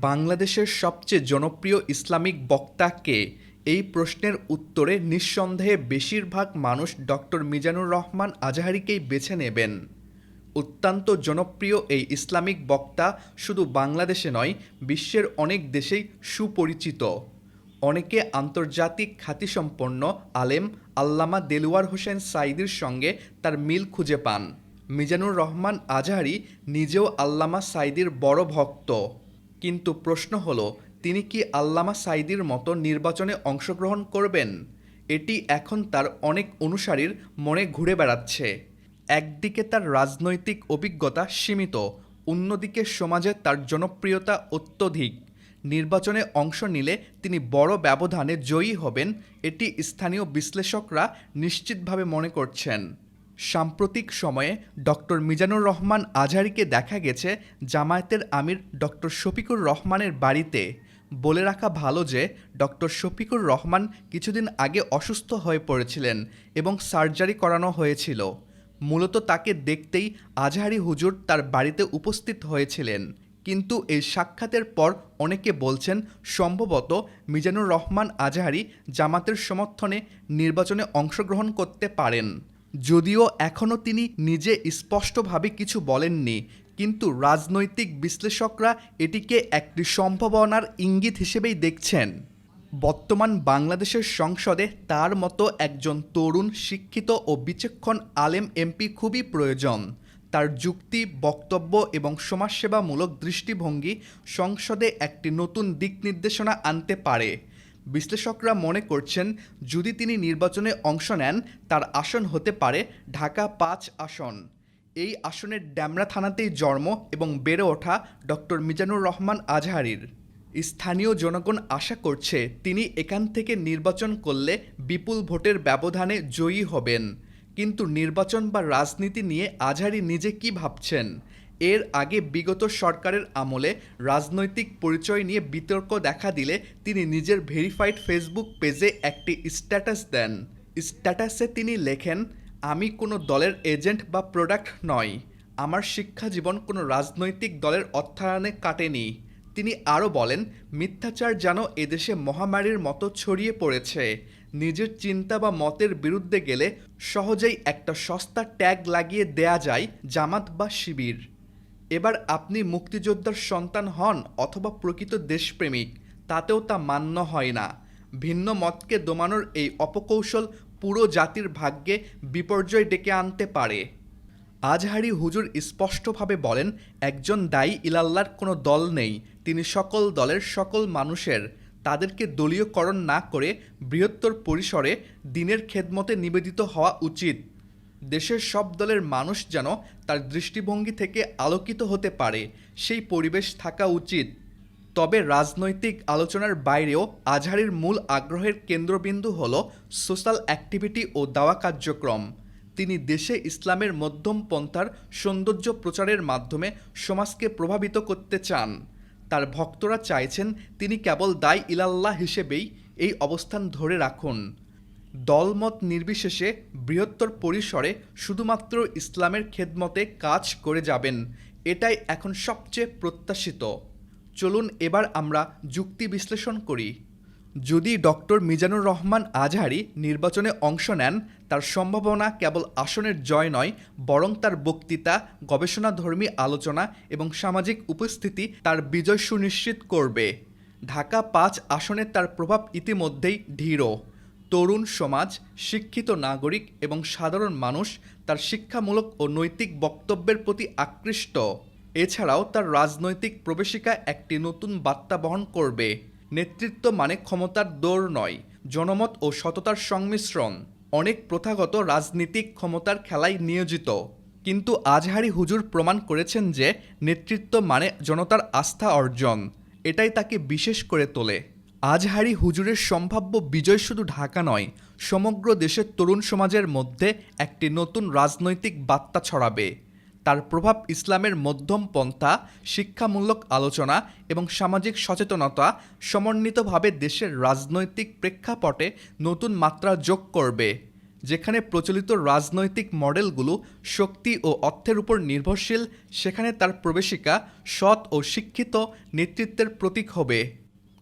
বাংলাদেশের সবচেয়ে জনপ্রিয় ইসলামিক বক্তা কে? এই প্রশ্নের উত্তরে নিঃসন্দেহে বেশিরভাগ মানুষ ডক্টর মিজানুর রহমান আজহারিকেই বেছে নেবেন। অত্যন্ত জনপ্রিয় এই ইসলামিক বক্তা শুধু বাংলাদেশে নয়, বিশ্বের অনেক দেশেই সুপরিচিত। অনেকে আন্তর্জাতিক খ্যাতিসম্পন্ন আলেম আল্লামা দেলওয়ার হোসেন সাইদির সঙ্গে তার মিল খুঁজে পান। মিজানুর রহমান আজহারি নিজেও আল্লামা সাইদির বড় ভক্ত। কিন্তু প্রশ্ন হলো, তিনি কি আল্লামা সাইদির মতো নির্বাচনে অংশগ্রহণ করবেন? এটি এখন তার অনেক অনুসারীর মনে ঘুরে বেড়াচ্ছে। একদিকে তার রাজনৈতিক অভিজ্ঞতা সীমিত, অন্যদিকে সমাজে তার জনপ্রিয়তা অত্যধিক। নির্বাচনে অংশ নিলে তিনি বড় ব্যবধানে জয়ী হবেন, এটি স্থানীয় বিশ্লেষকরা নিশ্চিতভাবে মনে করছেন। সাম্প্রতিক সময়ে ডক্টর মিজানুর রহমান আজহারিকে দেখা গেছে জামায়াতের আমির ডক্টর শফিকুর রহমানের বাড়িতে। বলে রাখা ভালো যে, ডক্টর শফিকুর রহমান কিছুদিন আগে অসুস্থ হয়ে পড়েছিলেন এবং সার্জারি করানো হয়েছিল। মূলত তাকে দেখতেই আজহারি হুজুর তার বাড়িতে উপস্থিত হয়েছিলেন। কিন্তু এই সাক্ষাতের পর অনেকে বলছেন, সম্ভবত মিজানুর রহমান আজহারি জামাতের সমর্থনে নির্বাচনে অংশগ্রহণ করতে পারেন। যদিও এখনও তিনি নিজে স্পষ্টভাবে কিছু বলেননি, কিন্তু রাজনৈতিক বিশ্লেষকরা এটিকে একটি সম্ভাবনার ইঙ্গিত হিসেবেই দেখছেন। বর্তমান বাংলাদেশের সংসদে তার মতো একজন তরুণ, শিক্ষিত ও বিচক্ষণ আলেম এমপি খুবই প্রয়োজন। তার যুক্তি, বক্তব্য এবং সমাজসেবামূলক দৃষ্টিভঙ্গি সংসদে একটি নতুন দিক নির্দেশনা আনতে পারে। বিশ্লেষকরা মনে করছেন, যদি তিনি নির্বাচনে অংশ নেন, তার আসন হতে পারে ঢাকা পাঁচ আসন। এই আসনের ড্যামরা থানাতেই জন্ম এবং বেড়ে ওঠা ডক্টর মিজানুর রহমান আজহারির। স্থানীয় জনগণ আশা করছে, তিনি এখান থেকে নির্বাচন করলে বিপুল ভোটের ব্যবধানে জয়ী হবেন। কিন্তু নির্বাচন বা রাজনীতি নিয়ে আজহারি নিজে কি ভাবছেন? এর আগে বিগত সরকারের আমলে রাজনৈতিক পরিচয় নিয়ে বিতর্ক দেখা দিলে তিনি নিজের ভেরিফাইড ফেসবুক পেজে একটি স্ট্যাটাস দেন। স্ট্যাটাসে তিনি লেখেন, আমি কোনো দলের এজেন্ট বা প্রোডাক্ট নই। আমার শিক্ষা জীবন কোনো রাজনৈতিক দলের অর্থায়নে কাটেনি। তিনি আরও বলেন, মিথ্যাচার যেন এদেশে মহামারীর মতো ছড়িয়ে পড়েছে। নিজের চিন্তা বা মতের বিরুদ্ধে গেলে সহজেই একটা সস্তা ট্যাগ লাগিয়ে দেয়া যায় জামাত বা শিবির। এবার আপনি মুক্তিযোদ্ধার সন্তান হন অথবা প্রকৃত দেশপ্রেমিক, তাতেও তা মান্য হয় না। ভিন্ন মতকে দমানোর এই অপকৌশল পুরো জাতির ভাগ্যে বিপর্যয় ডেকে আনতে পারে। আজহারি হুজুর স্পষ্টভাবে বলেন, একজন দায়ী ইলাল্লার কোনো দল নেই। তিনি সকল দলের সকল মানুষের। তাদেরকে দলীয়করণ না করে বৃহত্তর পরিসরে দিনের খেদমতে নিবেদিত হওয়া উচিত। দেশের সব দলের মানুষ যেন তার দৃষ্টিভঙ্গি থেকে আলোকিত হতে পারে, সেই পরিবেশ থাকা উচিত। তবে রাজনৈতিক আলোচনার বাইরেও আজহারির মূল আগ্রহের কেন্দ্রবিন্দু হল সোশ্যাল অ্যাক্টিভিটি ও দাওয়া কার্যক্রম। তিনি দেশে ইসলামের মধ্যম পন্থার সৌন্দর্য প্রচারের মাধ্যমে সমাজকে প্রভাবিত করতে চান। তার ভক্তরা চাইছেন তিনি কেবল দায় ইলাল্লাহ হিসেবেই এই অবস্থান ধরে রাখুন। দলমত নির্বিশেষে বৃহত্তর পরিসরে শুধুমাত্র ইসলামের খেদমতে কাজ করে যাবেন। এটাই এখন সবচেয়ে প্রত্যাশিত। চলুন এবার আমরা যুক্তি বিশ্লেষণ করি। যদি ডক্টর মিজানুর রহমান আজহারি নির্বাচনে অংশ নেন, তার সম্ভাবনা কেবল আসনের জয় নয়, বরং তার বক্তৃতা, গবেষণাধর্মী আলোচনা এবং সামাজিক উপস্থিতি তার বিজয় সুনিশ্চিত করবে। ঢাকা পাঁচ আসনে তার প্রভাব ইতিমধ্যেই দৃঢ় তরুণ সমাজ, শিক্ষিত নাগরিক এবং সাধারণ মানুষ তার শিক্ষামূলক ও নৈতিক বক্তব্যের প্রতি আকৃষ্ট। এছাড়াও তার রাজনৈতিক প্রবেশিকা একটি নতুন বার্তা বহন করবে। নেতৃত্ব মানে ক্ষমতার দৌড় নয়, জনমত ও সততার সংমিশ্রণ। অনেক প্রথাগত রাজনীতিক ক্ষমতার খেলায় নিয়োজিত। কিন্তু আজহারি হুজুর প্রমাণ করেছেন যে, নেতৃত্ব মানে জনতার আস্থা অর্জন। এটাই তাকে বিশেষ করে তোলে। আজহারি হুজুরের সম্ভাব্য বিজয় শুধু ঢাকা নয়, সমগ্র দেশের তরুণ সমাজের মধ্যে একটি নতুন রাজনৈতিক বার্তা ছড়াবে। তার প্রভাব ইসলামের মধ্যম পন্থা, শিক্ষামূলক আলোচনা এবং সামাজিক সচেতনতা সমন্বিতভাবে দেশের রাজনৈতিক প্রেক্ষাপটে নতুন মাত্রা যোগ করবে, যেখানে প্রচলিত রাজনৈতিক মডেলগুলো শক্তি ও অর্থের উপর নির্ভরশীল, সেখানে তার প্রবেশিকা সৎ ও শিক্ষিত নেতৃত্বের প্রতীক হবে।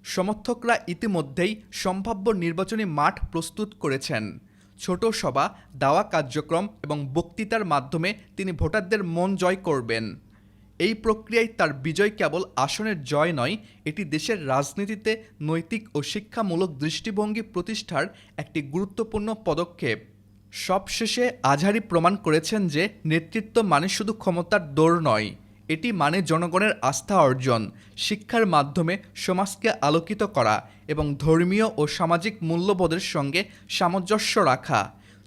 সমর্থকরা ইতিমধ্যেই সম্ভাব্য নির্বাচনী মাঠ প্রস্তুত করেছেন। ছোট সভা, দাওয়া কার্যক্রম এবং বক্তৃতার মাধ্যমে তিনি ভোটারদের মন জয় করবেন। এই প্রক্রিয়ায় তার বিজয় কেবল আসনের জয় নয়, এটি দেশের রাজনীতিতে নৈতিক ও শিক্ষামূলক দৃষ্টিভঙ্গি প্রতিষ্ঠার একটি গুরুত্বপূর্ণ পদক্ষেপ। সবশেষে আজহারি প্রমাণ করেছেন যে নেতৃত্ব মানে শুধু ক্ষমতার দৌড় নয় এটি মানে জনগণের আস্থা অর্জন, শিক্ষার মাধ্যমে সমাজকে আলোকিত করা এবং ধর্মীয় ও সামাজিক মূল্যবোধের সঙ্গে সামঞ্জস্য রাখা।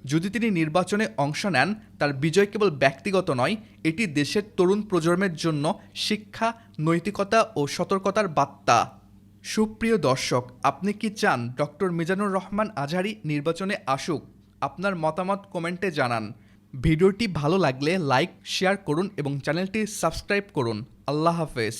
যদি তিনি নির্বাচনে অংশ নেন, তার বিজয় কেবল ব্যক্তিগত নয়, এটি দেশের তরুণ প্রজন্মের জন্য শিক্ষা, নৈতিকতা ও সতর্কতার বার্তা। সুপ্রিয় দর্শক, আপনি কি চান ডক্টর মিজানুর রহমান আজহারি নির্বাচনে আসুক? আপনার মতামত কমেন্টে জানান। ভিডিওটি ভালো লাগলে লাইক শেয়ার করুন এবং চ্যানেলটি সাবস্ক্রাইব করুন। আল্লাহ হাফেজ।